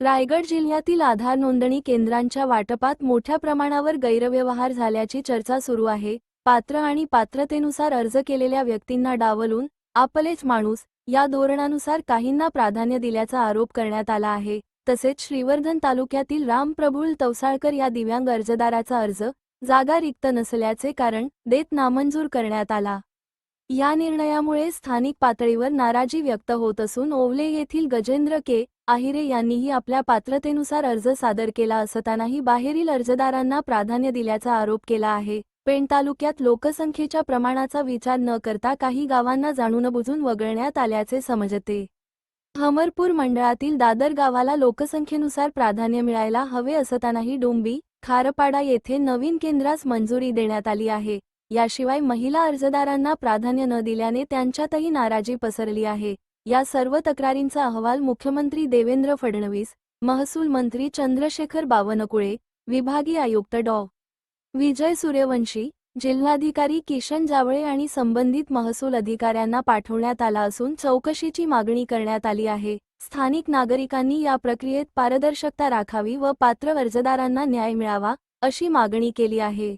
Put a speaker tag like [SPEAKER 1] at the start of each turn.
[SPEAKER 1] रायगड जिल्ह्यातील आधार नोंदणी केंद्रांच्या वाटपात मोठ्या प्रमाणावर गैरव्यवहार झाल्याची चर्चा सुरू आहे. पात्र आणि पात्रतेनुसार अर्ज केलेल्या व्यक्तींना डावलून आपलेच माणूस या धोरणानुसार काहींना प्राधान्य दिल्याचा आरोप करण्यात आला आहे. तसेच श्रीवर्धन तालुक्यातील रामप्रभुल तवसाळकर या दिव्यांग अर्जदाराचा अर्ज जागा रिक्त नसल्याचे कारण देत नामंजूर करण्यात आला. या निर्णयामुळे स्थानिक पातळीवर नाराजी व्यक्त होत असून ओवले येथील गजेंद्र के. आहिरे यांनीही आपल्या पात्रतेनुसार अर्ज सादर केला असतानाही बाहेरील अर्जदारांना प्राधान्य दिल्याचा आरोप केला आहे. पेण तालुक्यात लोकसंख्येच्या प्रमाणाचा विचार न करता काही गावांना जाणून बुजून वगळण्यात आल्याचे समजते. हमरपूर मंडळातील दादर गावाला लोकसंख्येनुसार प्राधान्य मिळायला हवे असतानाही डोंबी खारपाडा येथे नवीन केंद्रास मंजुरी देण्यात आली आहे. याशिवाय महिला अर्जदारांना प्राधान्य न दिल्याने त्यांच्यातही नाराजी पसरली आहे. या सर्व तक्रारींचा अहवाल मुख्यमंत्री देवेंद्र फडणवीस महसूल मंत्री चंद्रशेखर बावनकुळे विभागीय आयुक्त डॉ. विजय सूर्यवंशी जिल्हाधिकारी किशन जावळे आणि संबंधित महसूल अधिकाऱ्यांना पाठवण्यात आला असून चौकशीची मागणी करण्यात आली आहे. स्थानिक नागरिकांनी या प्रक्रियेत पारदर्शकता राखावी व पात्र अर्जदारांना न्याय मिळावा अशी मागणी केली आहे.